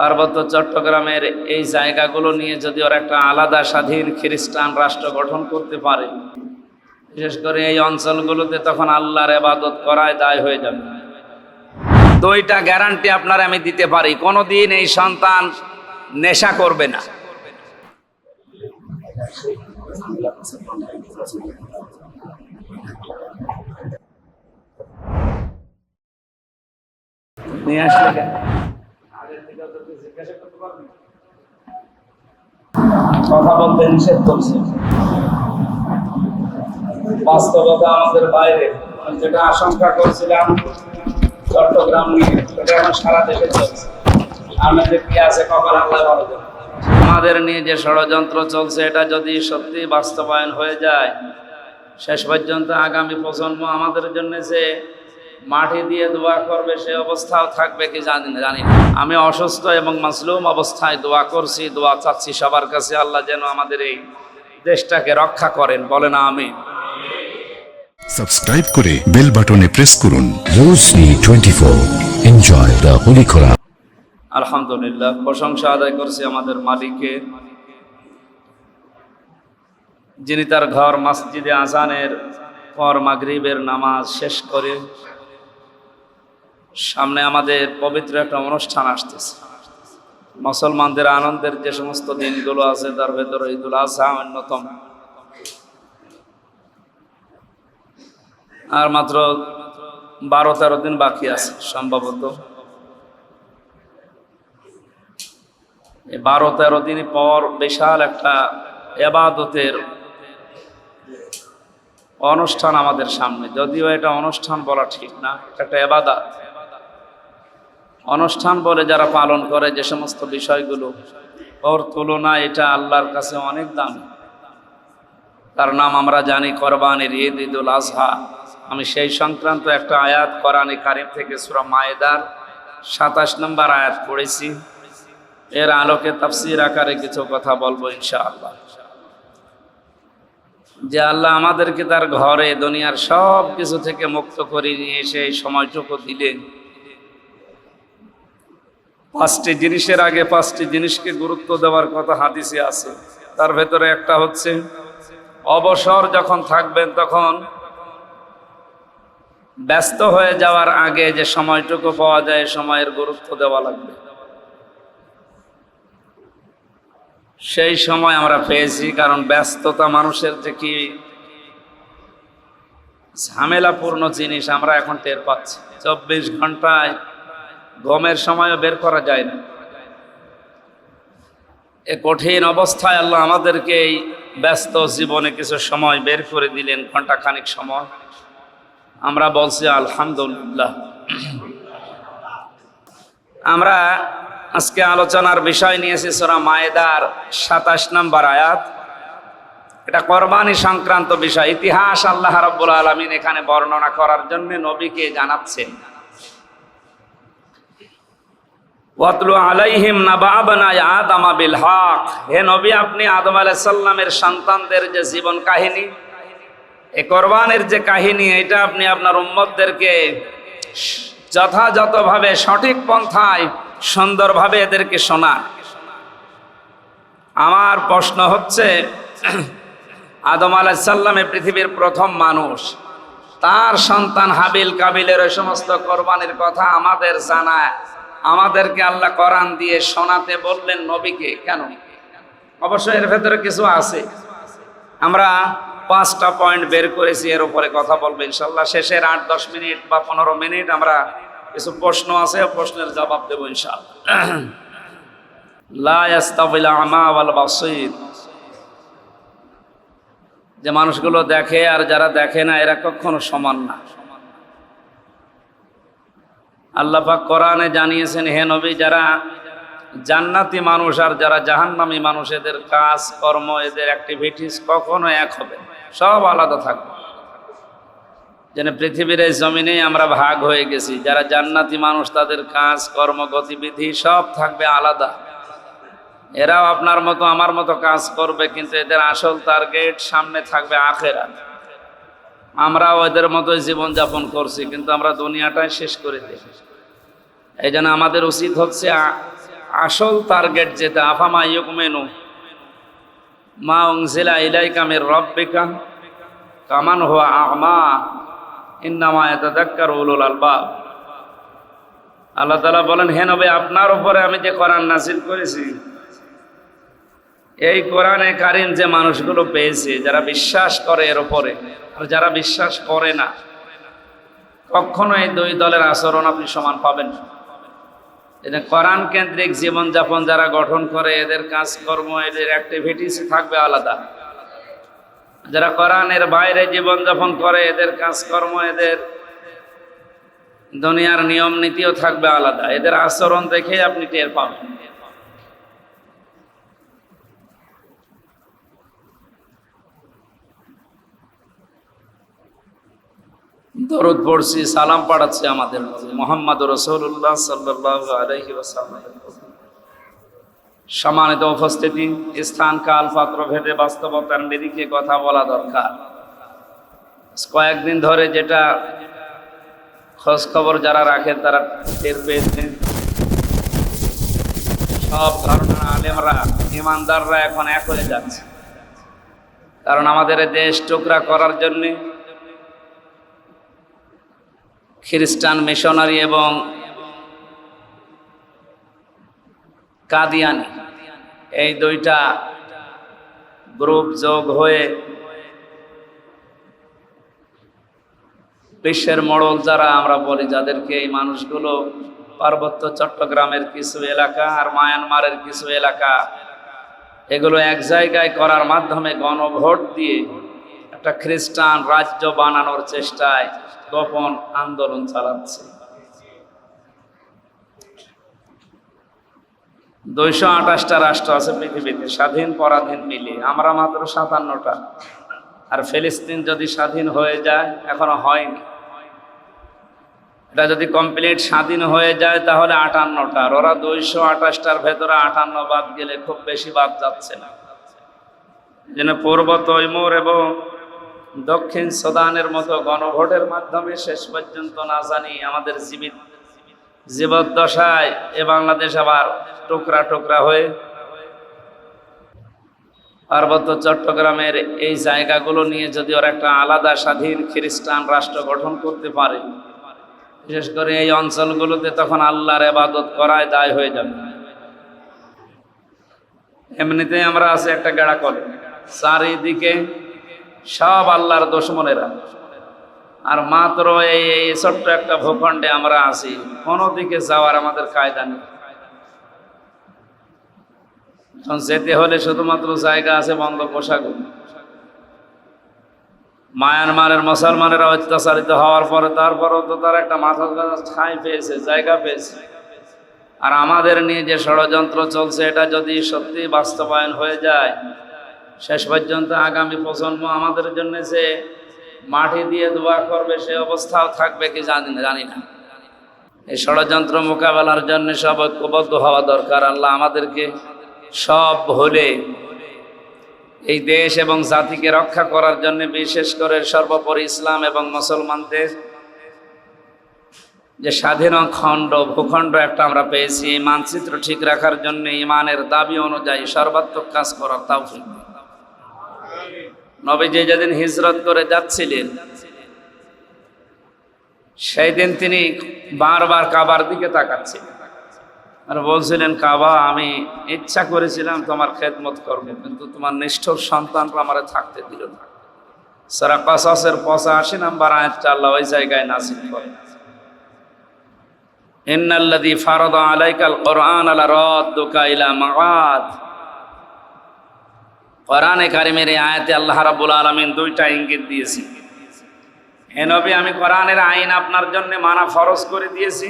পার্বত্য চট্টগ্রামের এই জায়গাগুলো নিয়ে যদি ওরা একটা আলাদা স্বাধীন খ্রিস্টান রাষ্ট্র গঠন করতে পারে, বিশেষ করে এই অঞ্চলগুলোতে তখন আল্লাহর এবাদত করায় দায় হয়ে যাবে। দুইটা গ্যারান্টি আপনার আমি দিতে পারি, কোনোদিন এই সন্তান নেশা করবে না। নিয়ে আসলে কথা বলতে নিষেধ করছে। বাস্তবতা আমাদের বাইরে। যেটা আশঙ্কা করছিলাম চট্টগ্রাম নিয়ে, সেটা এখন সারা দেশে চলছে। আমাদের কি আছে কখন আল্লাহ ভালো। আমাদের নিয়ে যে ষড়যন্ত্র চলছে, এটা যদি সত্যি বাস্তবায়ন হয়ে যায়, শেষ পর্যন্ত আগামী প্রজন্ম আমাদের জন্য যে মাটি দিয়ে দোয়া করবে সে অবস্থাও থাকবে কি জানি না জানি না আমি অসুস্থ এবং মাসলুম অবস্থায় দোয়া করছি দোয়া চাচ্ছি সবার কাছে আল্লাহ যেন আমাদের এই দেশটাকে রক্ষা করেন বলেন আমি সাবস্ক্রাইব করে বেল বাটনে প্রেস করুন Rosni 24. Enjoy the Holy Quran. আলহামদুলিল্লাহ প্রশংসা আদায় করছি আমাদের মালিকের যিনি তার ঘর মসজিদে আজানের পর মাগরিবের নামাজ শেষ করে সামনে আমাদের পবিত্র একটা অনুষ্ঠান আসতেছে। মুসলমানদের আনন্দের যে সমস্ত দিনগুলো আছে, তার ভেতরে ঈদুল আজহা অন্যতম। আর মাত্র বারো তেরো দিন বাকি আছে সম্ভবত। বারো তেরো দিন পর বিশাল একটা এবাদতের অনুষ্ঠান আমাদের সামনে। যদিও এটা অনুষ্ঠান বলা ঠিক না, এটা একটা এবাদাত। অনুষ্ঠান বলে যারা পালন করে যে সমস্ত বিষয়গুলো, ওর তুলনায় এটা আল্লাহর কাছে অনেক দাম। তার নাম আমরা জানি কোরবানির ঈদ, ঈদুল আজহা। আমি সেই সংক্রান্ত একটা আয়াত কোরআনে কারিম থেকে সুরা মায়েদার সাতাশ নম্বর আয়াত পড়েছি। এর আলোকে তাফসির আকারে কিছু কথা বলব ইনশাআল্লাহ। যে আল্লাহ আমাদেরকে তার ঘরে, দুনিয়ার সব কিছু থেকে মুক্ত করে নিয়ে এসে এই সময়টুকু দিলেন। পাঁচটি জিনিসের আগে পাঁচটি জিনিসকে গুরুত্ব দেওয়ার কথা হাদিসে আছে। তার ভেতরে একটা হচ্ছে, অবসর যখন থাকবেন তখন ব্যস্ত হয়ে যাওয়ার আগে যে সময়টুকু পাওয়া যায় সময়ের গুরুত্ব দেওয়া লাগবে। সেই সময় আমরা পেয়েছি, কারণ ব্যস্ততা মানুষের যে কি ঝামেলাপূর্ণ জিনিস আমরা এখন টের পাচ্ছি। চব্বিশ ঘন্টায় গমের সময়ও বের করা যায় না। এ কঠিন অবস্থায় আল্লাহ আমাদেরকে এই ব্যস্ত জীবনে কিছু সময় বের করে দিলেন ঘণ্টা খানিক সময়। আমরা বলছি, আলহামদুলিল্লাহ। আমরা আজকে আলোচনার বিষয় নিয়েছি, সোরা মায়েদার সাতাশ নম্বর আয়াত। এটা কোরবানি সংক্রান্ত বিষয়। ইতিহাস আল্লাহ রব্বুল আলমিন এখানে বর্ণনা করার জন্য নবীকে জানাচ্ছেন। ওয়াতলু আলাইহিম নাবাবনা আদম বিল হক। হে নবী, আপনি আদম আলাইহিস সালামের সন্তানদের যে জীবন কাহিনী এই কোরবানের যে কাহিনী, এটা আপনি আপনার উম্মতদেরকে যথাযথভাবে সঠিক পন্থায় সুন্দরভাবে এদেরকে শোনান। আমার প্রশ্ন হচ্ছে, আদম আলাইসাল্লামে পৃথিবীর প্রথম মানুষ, তার সন্তান হাবিল কাবিলের ওই সমস্ত কোরবানির কথা আমাদের জানায়। আমাদেরকে আল্লাহ কোরআন দিয়ে শোনাতে বললেন নবীকে। কেন? অবশ্যই এর ভেতরে কিছু আছে। আমরা পাঁচটা পয়েন্ট বের করেছি, এর উপরে কথা বলব ইনশাল্লাহ। শেষের আট, দশ মিনিট বা পনেরো মিনিট আমরা কিছু প্রশ্ন আছে প্রশ্নের জবাব দেবো ইনশাল্লাহ। যে মানুষগুলো দেখে আর যারা দেখে না, এরা কখনো সমান না। আল্লাহ পাক কোরআনে জানিয়েছেন, হে নবী, যারা জান্নাতি মানুষ আর যারা জাহান্নামী মানুষ, এদের কাজ, কর্ম, এদের অ্যাক্টিভিটিস কখনো এক হবে সব আলাদা থাকবে। যেন পৃথিবীর এই জমিনে আমরা ভাগ হয়ে গেছি। যারা জান্নাতি মানুষ, তাদের কাজ, কর্ম, গতিবিধি সব থাকবে আলাদা। এরাও আপনার মতো, আমার মতো কাজ করবে, কিন্তু এদের আসল টার্গেট সামনে থাকবে আখেরা আমরাও এদের মতোই জীবনযাপন করছি, কিন্তু আমরা দুনিয়াটাই শেষ করে দিই। এই জন্য আমাদের উচিত হচ্ছে আসল টার্গেট যেটা, আফামা ইউকমেনু, মা উংজিলা ইলাইকা মির রব্বিকা, কামান হওয়া আমা, ইন্নামা ইয়াতাযাক্কারু উলুল আলবাব। আল্লাহ তালা বলেন, হে নবী, আপনার উপরে আমি যে করার নাজিল করেছি এই কোরআনে কারিম যে মানুষগুলো পেয়েছে, যারা বিশ্বাস করে এর উপরে আর যারা বিশ্বাস করে না, কখনো এই দুই দলের আচরণ আপনি সমান পাবেন না। এটা কোরআন কেন্দ্রিক জীবনযাপন যারা গঠন করে, এদের কাজকর্ম, এদের অ্যাক্টিভিটিস থাকবে আলাদা। যারা কোরআনের বাইরে জীবনযাপন করে, এদের কাজকর্ম, এদের দুনিয়ার নিয়ম নীতিও থাকবে আলাদা। এদের আচরণ দেখে আপনি টের পাবেন। দরদ পড়ছি, সালাম পাঠাচ্ছি আমাদের মোহাম্মদ রসুল্লাহ সাল্লাহ আলহি সম্মানিত উপস্থিতি স্থান কাল পাত্র ভেদে বাস্তবতার নিরিখে কথা বলা দরকার। কয়েকদিন ধরে যেটা খোঁজ খবর যারা রাখেন তারা টের পেয়েছেন সব ধরনের আলেমরা, ইমানদাররা এখন এক হয়ে যাচ্ছে। কারণ আমাদের দেশ টুকরা করার জন্যে খ্রিস্টান মিশনারি এবং কাদিয়ানি। এই দুইটা গ্রুপ যোগ হয়ে বিশ্বের মোড়ল যারা, আমরা বলি যাদেরকে এই মানুষগুলো পার্বত্য চট্টগ্রামের কিছু এলাকা আর মায়ানমারের কিছু এলাকা, এগুলো এক জায়গায় করার মাধ্যমে গণভোট দিয়ে একটা খ্রিস্টান রাজ্য বানানোর চেষ্টায় গোপন আন্দোলন চালাচ্ছে। দুইশো আঠাশটা রাষ্ট্র আছে পৃথিবীতে, স্বাধীন, পরাধীন, মিলিয়ে। আমরা মাত্র সাতান্নটা। আর ফিলিস্তিন যদি স্বাধীন হয়ে যায়, এখনও হয়নি। এটা যদি কমপ্লিট স্বাধীন হয়ে যায়, তাহলে আটান্নটা। আর ওরা দুইশো আঠাশটার ভেতরে আটান্ন বাদ গেলে খুব বেশি বাদ যাচ্ছে না। যেন পূর্ব তৈমুর এবং দক্ষিণ সুদানের মতো গণভোটের মাধ্যমে শেষ পর্যন্ত না জানি আমাদের জীবিত জীবদ্দশায় এ বাংলাদেশ আবার টুকরা টুকরা হয়ে পার্বত্য চট্টগ্রামের এই জায়গাগুলো নিয়ে যদি ওরা একটা আলাদা স্বাধীন খ্রিস্টান রাষ্ট্র গঠন করতে পারে, বিশেষ করে এই অঞ্চলগুলোতে তখন আল্লাহর এবাদত করায় দায় হয়ে যাবে। এমনিতেই আমরা আছি একটা গেড়া কলে চারিদিকে সব আল্লাহর দুশ্মনেরা। আর মাত্র এই এই ছোট্ট একটা ভূখণ্ডে আমরা আছি, কোনো দিকে যাওয়ার আমাদের কায়দা নেই। এখন যেতে হলে শুধুমাত্র জায়গা আছে বন্ধ পোশাক মায়ানমারের মুসলমানেরা অত্যাচারিত হওয়ার পরে তারপরও তো তার একটা মাথা ঠাঁই পেয়েছে, জায়গা পেয়েছে। আর আমাদের নিয়ে যে ষড়যন্ত্র চলছে, এটা যদি সত্যি বাস্তবায়ন হয়ে যায় শেষ পর্যন্ত আগামী প্রজন্ম আমাদের জন্য যে মাটি দিয়ে দোয়া করবে, সে অবস্থাও থাকবে কি জানি না জানি না। এই ষড়যন্ত্র মোকাবেলার জন্য সব ঐক্যবদ্ধ হওয়া দরকার। আল্লাহ আমাদেরকে সব ভুলে এই দেশ এবং জাতিকে রক্ষা করার জন্য বিশেষ করে সর্বোপরি ইসলাম এবং মুসলমানদের যে স্বাধীন খণ্ড, ভূখণ্ড একটা আমরা পেয়েছি মানচিত্র ঠিক রাখার জন্য ইমানের দাবি অনুযায়ী সর্বাত্মক কাজ করার তাও নবীজি যেদিন হিজরত করে যাচ্ছিলেন সেই দিন তিনি বারবার কাবার দিকে তাকাচ্ছিলেন। আর বলছিলেন, কাবা, আমি ইচ্ছা করেছিলাম তোমার খেদমত করব, কিন্তু তোমার নিষ্ঠুর সন্তানরা আমার থাকতে দিল না। সারা কাসাসের পঁচাশি নাম্বার আয়াতটা আল্লাহ ওই জায়গায় নাসিল করে ইন্নাল্লাযী ফারাদা আলাইকাল কোরআন আলা রাদ্দুকা ইলা মাআদ। কোরআনে কারিমের এই আয়াতে আল্লাহ রাব্বুল আলামিন দুইটা ইঙ্গিত দিয়েছি। হে নবী, আমি কোরআনের আইন আপনার জন্য মানা ফরজ করে দিয়েছি।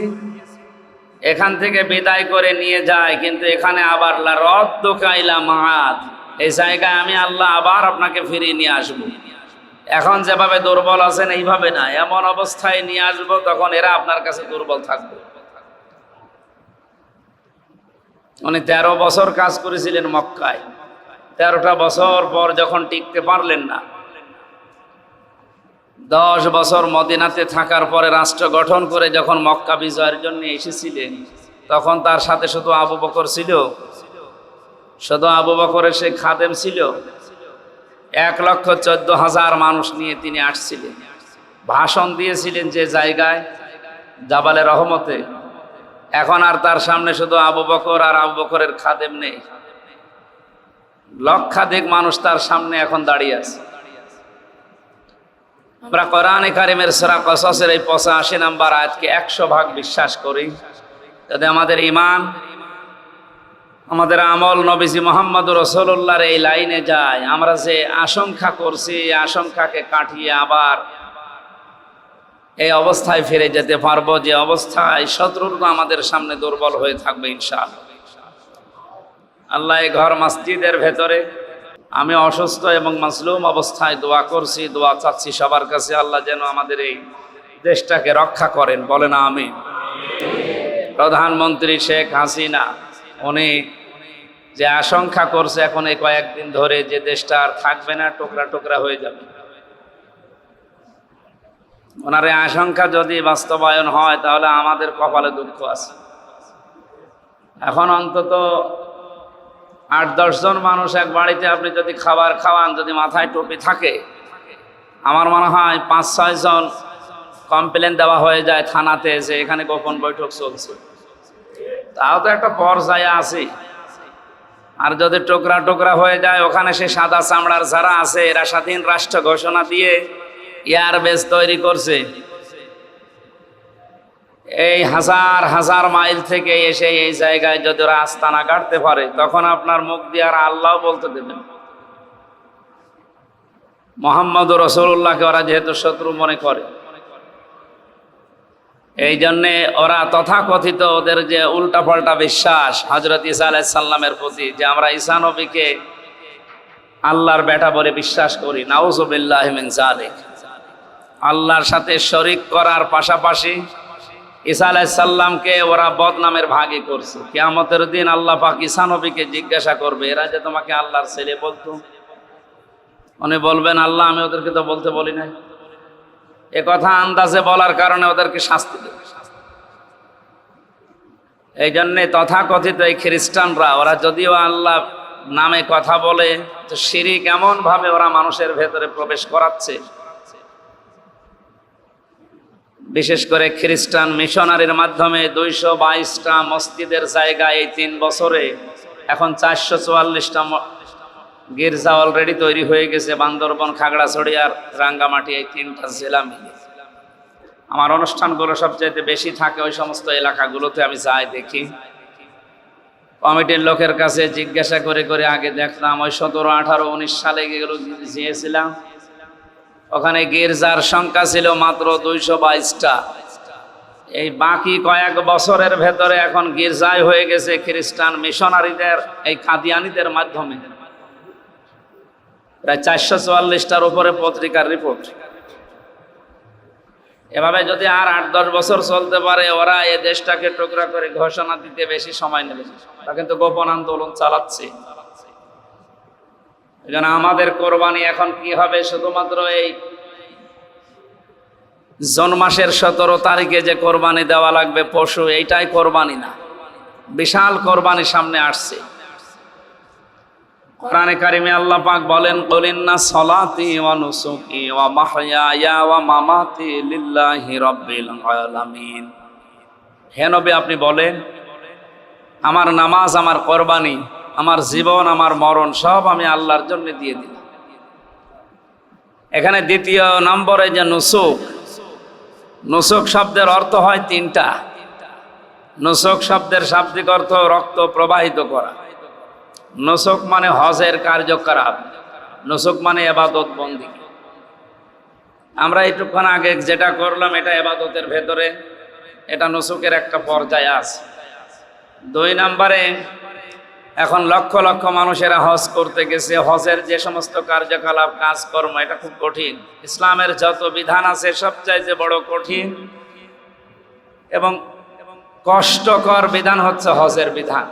এখান থেকে বিদায় করে নিয়ে যায়, কিন্তু এখানে আবার রদ্দ কাইলা মাহাত এই জায়গায় আমি আল্লাহ আবার আপনাকে ফিরিয়ে নিয়ে আসব। এখন যেভাবে দুর্বল আছেন, এইভাবে না। এমন অবস্থায় নিয়ে আসব তখন এরা আপনার কাছে দুর্বল থাকবে। উনি তেরো বছর কাজ করেছিলেন মক্কায়। তেরোটা বছর পর যখন টিকতে পারলেন না, দশ বছর মদিনাতে থাকার পরে রাষ্ট্র গঠন করে যখন মক্কা বিজয়ের জন্য এসেছিলেন, তখন তার সাথে শুধু আবু বকর ছিল। শুধু আবু বকরের সে খাদেম ছিল। এক লক্ষ চোদ্দ হাজার মানুষ নিয়ে তিনি আসছিলেন। ভাষণ দিয়েছিলেন যে জায়গায়, জাবালে রহমতে। এখন আর তার সামনে শুধু আবু বকর আর আবু বকরের খাদেম নেই। লক্ষাধিক মানুষ তার সামনে এখন দাঁড়িয়ে আছে। আমরা কোরআনে কারিমের সেরা কসসের এই পঁচাশি নাম্বার আজকে একশো ভাগ বিশ্বাস করি। যাতে আমাদের ইমান আমাদের আমল নবীজি মোহাম্মদ রসুল্লাহর এই লাইনে যায়। আমরা যে আশঙ্কা করছি, এই আশঙ্কাকে কাটিয়ে আবার এই অবস্থায় ফিরে যেতে পারব, যে অবস্থায় শত্রুর আমাদের সামনে দুর্বল হয়ে থাকবে ইনশাআল্লাহ। আল্লাহ ঘর মসজিদের ভেতরে। আমি অসুস্থ এবং মাসলুম অবস্থায় দোয়া করছি, দোয়া চাচ্ছি সবার কাছে আল্লাহ যেন আমাদের এই দেশটাকে রক্ষা করেন বলে না আমি প্রধানমন্ত্রী শেখ হাসিনা, উনি যে আশঙ্কা করছে এখন এই কয়েকদিন ধরে যে দেশটা আর থাকবে না, টোকরা টোকরা হয়ে যাবে। ওনার এই আশঙ্কা যদি বাস্তবায়ন হয়, তাহলে আমাদের কপালে দুঃখ আছে। এখন অন্তত আট দশজন মানুষ এক বাড়িতে আপনি যদি খাবার খাওয়ান, যদি মাথায় টুপি থাকে, আমার মনে হয় পাঁচ, ছয় জন কমপ্লেন দেওয়া হয়ে যায় থানাতে যে এখানে গোপন বৈঠক চলছে। তাও তো একটা পর্যায়ে আছে। আর যদি টোকরা টোকরা হয়ে যায়, ওখানে সে সাদা চামড়ার যারা আছে, এরা স্বাধীন রাষ্ট্র ঘোষণা দিয়ে এয়ার বেস তৈরি করছে। এই হাজার হাজার মাইল থেকে এসে এই জায়গায় যদি ওরা আস্তানা কাটতে পারে, তখন আপনার মুখ দিয়ে আর আল্লাহ বলতে দেবেন মোহাম্মদ রসুল্লাহকে ওরা যেহেতু শত্রু মনে করে, এই জন্যে ওরা তথাকথিত ওদের যে উল্টা পাল্টা বিশ্বাস হজরত ইসা আলাইসাল্লামের প্রতি, যে আমরা ঈসা নবীকে আল্লাহর বেটা বলে বিশ্বাস করি, নাউজুবিল্লাহ মিন আল্লাহর সাথে শরিক করার পাশাপাশি ঈসা আলাইসাল্লামকে ওরা বদনামের ভাগে করছে। কিয়ামতের দিন আল্লাহ পাক ঈসা নবীকে জিজ্ঞাসা করবে, এরা যে তোমাকে আল্লাহর ছেলে বলতো? উনি বলবেন, আল্লাহ, আমি ওদেরকে তো বলতে বলি নাই। এ কথা আন্দাজে বলার কারণে ওদেরকে শাস্তি দেবে। এই জন্যে তথাকথিত এই খ্রিস্টানরা, ওরা যদিও আল্লাহ নামে কথা বলে, তো সিঁড়ি কেমন ভাবে ওরা মানুষের ভেতরে প্রবেশ করাচ্ছে বিশেষ করে খ্রিস্টান মিশনারির মাধ্যমে দুইশো বাইশটা মসজিদের জায়গায় এই তিন বছরে। এখন চারশো চুয়াল্লিশটা গির্জা অলরেডি তৈরি হয়ে গেছে বান্দরবন, খাগড়াছড়ি আর রাঙ্গামাটি এই তিনটা জেলা মিলে। আমার অনুষ্ঠানগুলো সবচাইতে বেশি থাকে ওই সমস্ত এলাকাগুলোতে, আমি যাই দেখি। কমিটির লোকের কাছে জিজ্ঞাসা করে করে আগে দেখলাম, ওই সতেরো আঠারো উনিশ সালে গিয়েছিলাম। ওখানে গির্জার সংখ্যা ছিল মাত্র দুইশো বাইশটা। এই বাকি কয়েক বছরের ভেতরে এখন গির্জায় হয়ে গেছে খ্রিস্টান মিশনারিদের, এই কাদিয়ানিদের মাধ্যমে। প্রায় চারশো চুয়াল্লিশটার উপরে পত্রিকার রিপোর্ট। এভাবে যদি আর আট দশ বছর চলতে পারে, ওরা এ দেশটাকে টুকরা করে ঘোষণা দিতে বেশি সময় নেবে। তা কিন্তু গোপন আন্দোলন চালাচ্ছে। জন্য আমাদের কোরবানি এখন কি হবে? শুধুমাত্র এই জন্মাসের সতেরো তারিখে যে কোরবানি দেওয়া লাগবে পশু, এইটাই কোরবানি না। বিশাল কোরবানি সামনে আসছে। কোরআনে কারিমে আল্লাহ পাক বলেন কলিন্না সলাতি ওয়া নুসুকি ওয়া মাহইয়া ওয়া মামাতি লিল্লাহি রাব্বিল আলামিন। হে নবী, আপনি বলেন, আমার নামাজ, আমার কোরবানি আমার জীবন, আমার মরণ সব আমি আল্লাহর জন্য দিয়ে দিলাম। এখানে দ্বিতীয় নম্বরে যে নুসুক নুসুক শব্দের অর্থ হয় তিনটা। নুসুক শব্দের শাব্দিক অর্থ রক্ত প্রবাহিত করা। নসক মানে হজের কার্যকলাপ। নসক মানে এবাদত বন্দি। আমরা একটুক্ষণ আগে যেটা করলাম, এটা এবাদতের ভেতরে, এটা নসুকের একটা পর্যায়ে আছে। দুই নম্বরে এখন লক্ষ লক্ষ মানুষেরা হজ করতে গেছে। হজের যে সমস্ত কার্যকলাপ, কাজকর্ম, এটা খুব কঠিন। ইসলামের যত বিধান আছে, সবচাইতে বড় কঠিন। এবং কষ্টকর বিধান হচ্ছে হজের বিধান।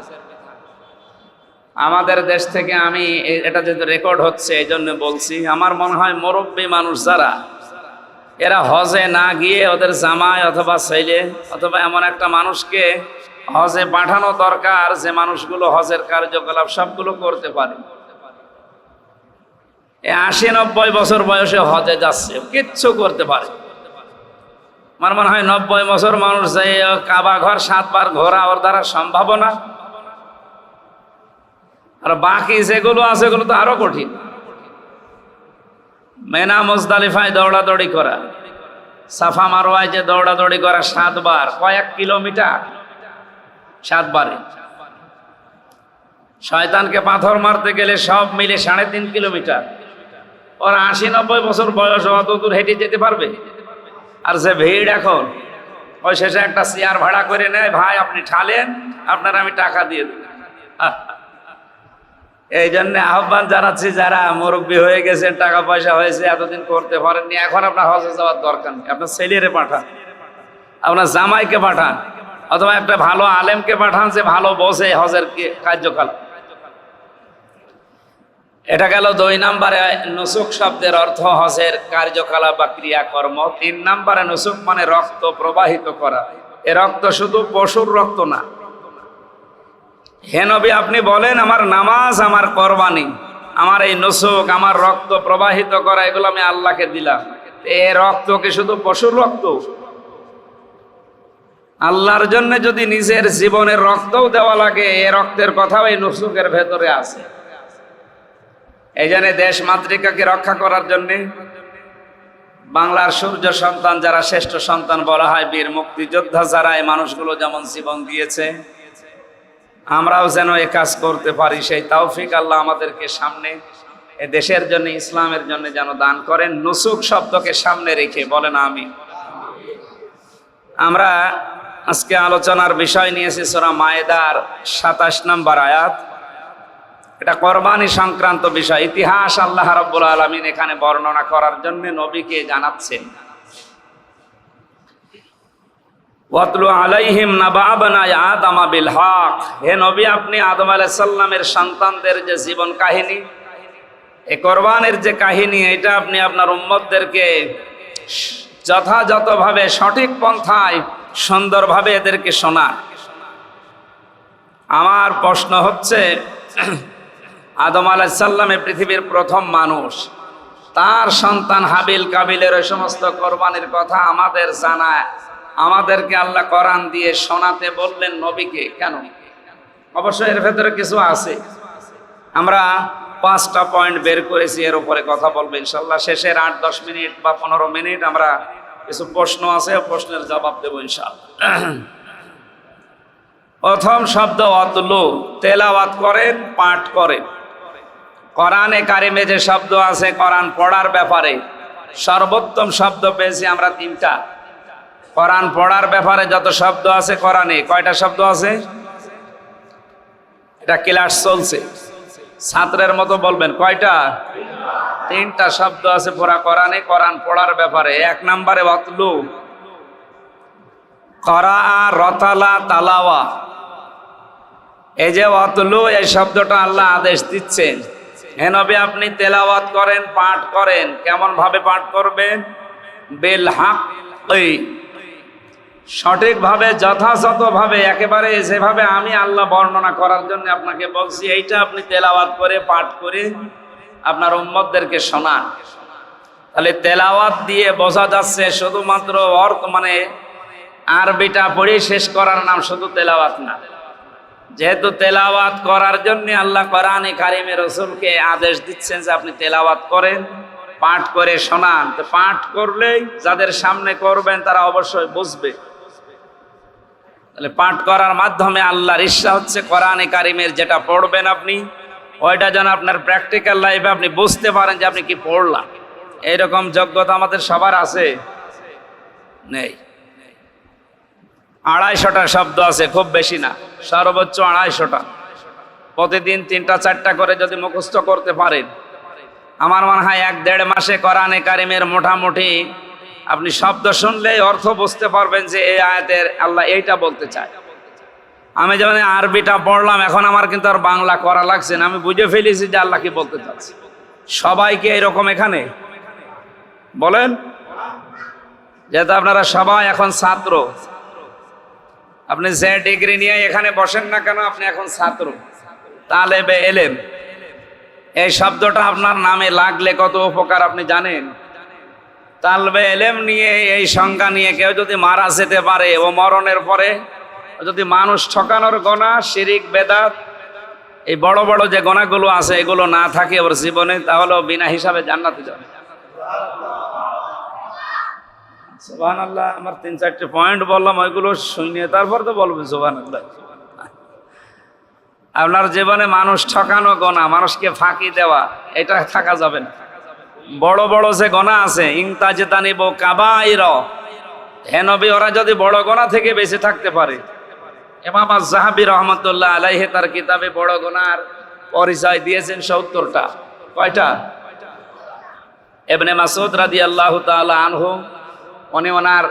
আমাদের দেশ থেকে আমি এটা যেহেতু রেকর্ড হচ্ছে এই জন্য বলছি, আমার মনে হয় মুরব্বী মানুষ যারা, এরা হজে না গিয়ে ওদের জামাই অথবা ছেলে অথবা এমন একটা মানুষকে হজে পাঠানো দরকার, যে মানুষগুলো হজের কার্যকলাপ সবগুলো করতে পারে। আশি নব্বই বছর বয়সে হজে যাচ্ছে, কিচ্ছু করতে পারে। আমার মনে হয় নব্বই বছর মানুষ যে কাবা ঘর সাতবার ঘোরা ওর দ্বারা সম্ভাবনা আর বাকি যেগুলো আছে এগুলো তো আরও কঠিন। মেনা মুজদালিফায় দৌড়াদৌড়ি করা, সাফা মারোয়ায় যে দৌড়াদৌড়ি করা সাতবার, কয়েক কিলোমিটার। সাতবারে। শয়তানকে পাথর মারতে গেলে সব মিলে সাড়ে তিন কিলোমিটার। ওর আশি নব্বই বছর বয়স অত দূর হেঁটে যেতে পারবে। আর যে ভিড় এখন, ওই শেষে একটা চেয়ার ভাড়া করে নেয়, ভাই, আপনি ঠালেন আপনার আমি টাকা দিয়ে দেব। এই জন্য আহ্বান জানাচ্ছি যারা মুরব্বী হয়ে গেছেন, টাকা পয়সা হয়েছে, এতদিন করতে পারেননি, এখন আপনার হজে যাওয়ার দরকার নেই। আপনার ছেলেরে পাঠান, আপনার জামাইকে পাঠান। অথবা একটা ভালো আলেমকে পাঠান, সে ভালো বসে হজের কার্যকাল। এটা গেল দুই নম্বরে নুসুক শব্দের অর্থ হজের কার্যকলাপ বা ক্রিয়াকর্ম। তিন নম্বরে নুসুক মানে রক্ত প্রবাহিত করা। এ রক্ত শুধু পশুর রক্ত না। হে নবী, আপনি বলেন, আমার নামাজ, আমার কোরবানি, আমার এই নুসুক আমার রক্ত প্রবাহিত করা, এগুলো আমি আল্লাহকে দিলাম। এ রক্ত কি শুধু পশুর রক্ত? আল্লাহর জন্য যদি নিজের জীবনের রক্তও দেওয়া লাগে, এ রক্তের কথাও এই নুসুকের ভেতরে আছে। এই জন্য দেশ মাতৃকাকে রক্ষা করার জন্যে বাংলার সূর্য সন্তান যারা শ্রেষ্ঠ সন্তান বলা হয়, বীর মুক্তিযোদ্ধা যারা, এই মানুষগুলো যেমন জীবন দিয়েছে, আমরাও যেন এ কাজ করতে পারি। সেই তাওফিক আল্লাহ আমাদেরকে সামনে, এ দেশের জন্য, ইসলামের জন্য যেন দান করেন। নুসুক শব্দকে সামনে রেখে বলেন আমি আমরা আজকে আলোচনার বিষয় নিয়েছি সোরা মায়েদার সাতাশ নম্বর আয়াত। এটা কোরবানি সংক্রান্ত বিষয়। ইতিহাস আল্লাহ রাব্বুল আলামিন এখানে বর্ণনা করার জন্য নবীকে জানাচ্ছেন। আলাইহিম আদম হে নবী, আপনি আদম সন্তানদের যে জীবন কাহিনী কোরবানের যে কাহিনী, এটা আপনি আপনার যথাযথভাবে সঠিক পন্থায় সুন্দরভাবে এদেরকে শোনান আমার প্রশ্ন হচ্ছে, আদম আলাহিসাল্লামে পৃথিবীর প্রথম মানুষ। তার সন্তান হাবিল কাবিলের ওই সমস্ত কোরবানির কথা আমাদের জানায়। আমাদেরকে আল্লাহ কোরআন দিয়ে শোনাতে বললেন নবীকে। কেন? অবশ্যই এর ভেতরে কিছু আছে। আমরা পাঁচটা পয়েন্ট বের করেছি, এর উপরে কথা বলব ইনশাল্লাহ। শেষের আট দশ মিনিট বা পনেরো মিনিট আমরা কিছু প্রশ্ন আছে প্রশ্নের জবাব দেবো ইনশাল্লাহ প্রথম শব্দ অতলু, তেলাওয়াত করেন, পাঠ করেন। কোরআনে কারিমে যে শব্দ আছে, কোরআন পড়ার ব্যাপারে সর্বোত্তম শব্দ পেয়েছি আমরা তিনটা। কোরআন পড়ার ব্যাপারে যত শব্দ আছে কোরআনে, কয়টা শব্দ আছে? এটা ক্লাস চলছে। ছাত্রের মতো বলবেন, কয়টা? তিনটা শব্দ আছে পুরা কোরআনে, কোরআন পড়ার ব্যাপারে। এক নম্বরে অতলু করা রতালা তালাওয়া। এই যে অতলু এই শব্দটা আল্লাহ আদেশ দিচ্ছেন। হে আপনি তেলাওয়াত করেন, পাঠ করেন কেমন ভাবে পাঠ করবেন? বেল হাক সঠিকভাবে, যথাযথভাবে, একেবারে যেভাবে আমি আল্লাহ বর্ণনা করার জন্য আপনাকে বলছি, এইটা আপনি তেলাওয়াত করে, পাঠ করে আপনার উম্মতদেরকে শোনান। তাহলে তেলাওয়াত দিয়ে বোঝা যাচ্ছে শুধুমাত্র অর্থ মানে আরবিটা পড়ে শেষ করার নাম শুধু তেলাওয়াত না। যেহেতু তেলাওয়াত করার জন্য আল্লাহ কোরআনে কারিমে রসুলকে আদেশ দিচ্ছেন যে আপনি তেলাওয়াত করেন, পাঠ করে শোনান। তো পাঠ করলেই যাদের সামনে করবেন তারা অবশ্যই বুঝবে। তাহলে পাঠ করার মাধ্যমে আল্লাহর ইচ্ছা হচ্ছে কোরআনে কারিমের যেটা পড়বেন আপনি ওইটা যেন আপনার প্র্যাকটিক্যাল লাইফে আপনি বুঝতে পারেন যে আপনি কি পড়লাম। এইরকম যোগ্যতা আমাদের সবার আছে? নেই। আড়াইশোটা শব্দ আছে, খুব বেশি না। সর্বোচ্চ আড়াইশোটা। প্রতিদিন তিনটা, চারটা করে যদি মুখস্থ করতে পারেন। আমার মনে হয় এক দেড় মাসে করানে কারিমের মোটামুটি আপনি শব্দ শুনলেই অর্থ বুঝতে পারবেন যে এই আয়াতের আল্লাহ এইটা বলতে চায়। আমি যেমন আরবিটা পড়লাম, এখন আমার কিন্তু আর বাংলা করা লাগছে না। আমি বুঝে ফেলেছি যে আল্লাহ কি বলতে চাচ্ছে। সবাইকে এরকম এখানে? বলেন। যেহেতু আপনারা সবাই এখন ছাত্র, আপনি যে ডিগ্রি নিয়ে এখানে বসেন না কেন, আপনি এখন ছাত্র। তালেবে এলেম। এই শব্দটা আপনার নামে লাগলে কত উপকার আপনি জানেন? তালবে এলেম নিয়ে, এই সংজ্ঞা নিয়ে কেউ যদি মারা যেতে পারে ও মরণের পরে যদি মানুষ ঠকানোর গণা শিরিক, বেদাত, এই বড় বড় যে গণাগুলো আছে, এগুলো না থাকে ওর জীবনে, তাহলে বিনা হিসাবে জান্নাতে যাবে। সোহান আল্লাহ আমার তিন চারটে পয়েন্ট বললাম, ওইগুলো শুনিয়ে তারপর তো বলবেন সোহান আল্লাহ আপনার জীবনে মানুষ ঠকানো গনা, মানুষকে ফাঁকি দেওয়া, এটা থাকা যাবে না। বড় বড় যে গনা আছে ইংতাজে তানিব কাবাইর হেনবি ওরা যদি বড় গনা থেকে বেঁচে থাকতে পারে এমাম জাহাবি রহমতুল্লাহ আলাইহে তার কিতাবে বড় গোনার পরিচয় দিয়েছেন সত্তরটা। কয়টা? এবনে মাসুদ রাদি আল্লাহ তাআলা আনহু, উনি ওনার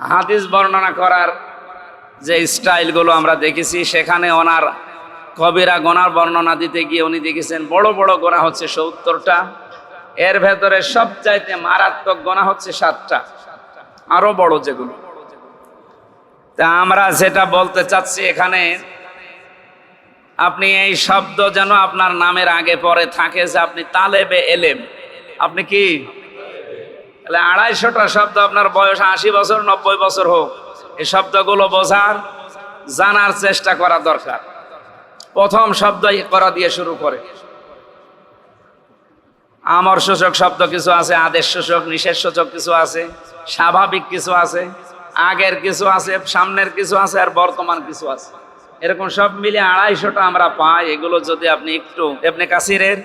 হাদিস বর্ণনা করার যে স্টাইলগুলো আমরা দেখেছি, সেখানে ওনার কবিরা গোনার বর্ণনা দিতে গিয়ে উনি দেখেছেন বড় বড় গোনা হচ্ছে সত্তরটা। এর ভেতরে সবচাইতে মারাত্মক গোনা হচ্ছে সাতটা। আরও বড় যেগুলো। তা আমরা যেটা বলতে চাচ্ছি এখানে, আপনি এই শব্দ যেন আপনার নামের আগে পরে থাকে যে আপনি তালেবে এলেম। আপনি কি? তাহলে আড়াইশোটা শব্দ আপনার বয়স আশি বছর, নব্বই বছর হোক, এই শব্দগুলো বোঝার, জানার চেষ্টা করা দরকার। প্রথম শব্দ করা দিয়ে শুরু করে। আমর সূচক শব্দ কিছু আছে, আদেশ সূচক নিষেধ সূচক কিছু আছে, স্বাভাবিক কিছু আছে। আগের কিছু আছে, সামনের কিছু আছে আর বর্তমান কিছু আছে। এরকম সব মিলে আড়াইশোটা আমরা পাই। এগুলো যদি আপনি একটু এবনে কাসিরের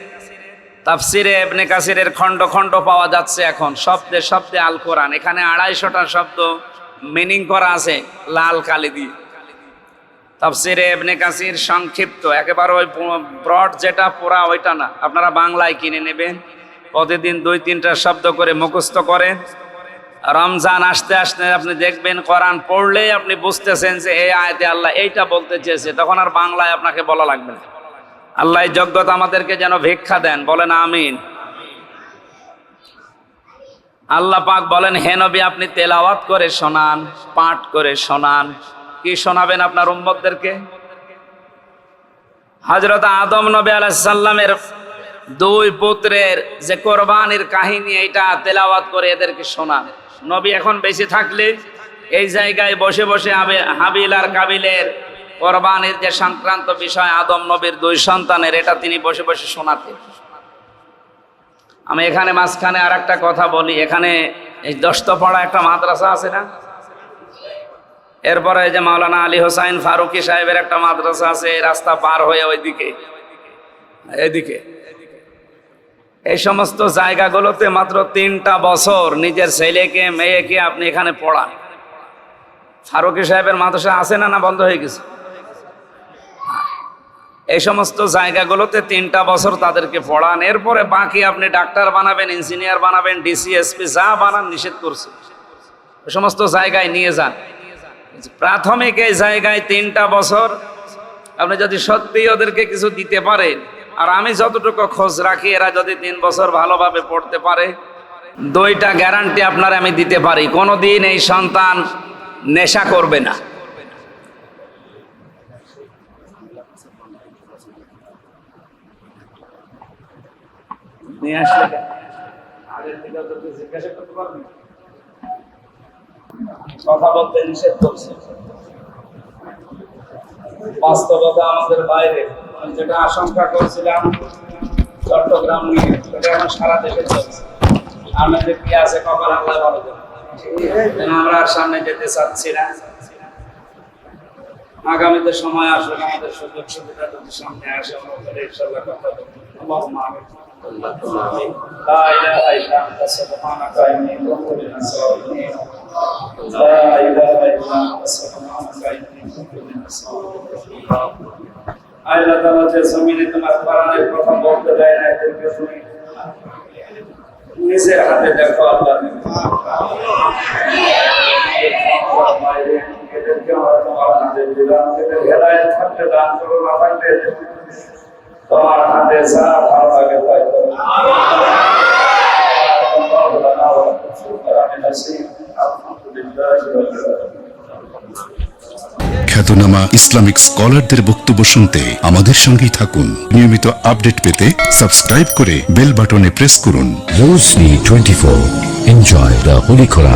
তাফসিরে এবনে কাসিরের খণ্ড খণ্ড পাওয়া যাচ্ছে এখন। শব্দে শব্দে আল কোরআন। এখানে আড়াইশোটা শব্দ মিনিং করা আছে লাল কালি দিয়ে। তাফসিরে এবনে কাসির সংক্ষিপ্ত। একেবারে ওই ব্রড যেটা পোড়া ওইটা না। আপনারা বাংলায় কিনে নেবেন। প্রতিদিন দুই তিনটা শব্দ করে মুখস্থ করেন। রমজান আসতে আসতে আপনি দেখবেন কোরআন পড়লেই আপনি বুঝতেছেন যে এই আয়তে আল্লাহ এইটা বলতে চেয়েছে। তখন আর বাংলায় আপনাকে বলা লাগবে না। আল্লাহ যোগ্যতা আমাদেরকে যেন ভিক্ষা দেন, বলেন আমিন। আল্লাহ পাক বলেন, হে নবী, আপনি তেলাওয়াত করে শোনান, পাঠ করে শোনান। কি শোনাবেন আপনার উম্মতদেরকে? হজরত আদম নবী আলাইসাল্লামের দুই পুত্রের যে কোরবানির কাহিনী এটা তেলাওয়াত করে এদেরকে শোনান। নবী এখন বেঁচে থাকলে এই জায়গায় বসে বসে হাবিল আর কাবিলের কোরবানির যে সংক্রান্ত বিষয় আদম নবীর দুই সন্তানের, এটা তিনি বসে বসে শোনাতেন। আমি এখানে মাঝখানে আর একটা কথা বলি, এখানে এই দস্তপাড়া একটা মাদ্রাসা আছে না? এরপরে যে মাওলানা আলী হোসাইন ফারুকি সাহেবের একটা মাদ্রাসা আছে, রাস্তা পার হয়ে ওইদিকে এদিকে এই সমস্ত জায়গাগুলোতে মাত্র তিনটা বছর নিজের ছেলেকে, মেয়েকে আপনি এখানে পড়ান। ফারুকি সাহেবের মাদ্রাসা আছে না না বন্ধ হয়ে গেছে? এই সমস্ত জায়গাগুলোতে তিনটা বছর তাদেরকে পড়ান। এরপরে বাকি আপনি ডাক্তার বানাবেন, ইঞ্জিনিয়ার বানাবেন ডিসিএসপি যা বানান নিষেধ করছে। ওই সমস্ত জায়গায় নিয়ে যান। প্রাথমিক এই জায়গায় তিনটা বছর আপনি যদি সত্যি ওদেরকে কিছু দিতে পারেন আর আমি যতটুকু খোঁজ রাখি, এরা যদি তিন বছর ভালোভাবে পড়তে পারে, দুইটা গ্যারান্টি আপনার আমি দিতে পারি। কোনোদিন এই সন্তান নেশা করবে না। কেন? কথা বলতে নিষেধ করছে। বাস্তবতা আমাদের বাইরে। যেটা আশঙ্কা করছিলাম চট্টগ্রাম নিয়ে সেটা এখন সারা দেশে চলছে আমাদের কি আছে কপাল আল্লাহ ভালো জানে। যেন আমরা আর সামনে যেতে চাচ্ছি না আগামীতে সময় আসলে আমাদের সুযোগ সুবিধা যদি সামনে আসে আমরা ওখানে ইনশাল্লাহ কথা বলবো আল্লাহুম্মা আমিন। لا إله إلا أنت سبحانك إني كنت من الظالمين لا إله إلا أنت سبحانك إني كنت من الظالمين আল্লাহ তাআলা যে জমিনে তোমার কোরআনের কথা বলতে দেয় না এদেরকে তুমি নিজের হাতে দেখো আল্লাহ এদেরকে আমরা তোমার হাতে দিলাম এদের হেদায়েত থাকতে দান করো না থাকতে তোমার হাতে যা ভালো লাগে তাই করো। الله لنا ولكم في القرآن العظيم الحمد لله رب العالمين খ্যাতনামা ইসলামিক স্কলারদের বক্তব্য শুনতে আমাদের সঙ্গেই থাকুন নিয়মিত আপডেট পেতে সাবস্ক্রাইব করে বেল বাটনে প্রেস করুন Rosary 24. Enjoy the Holy Quran.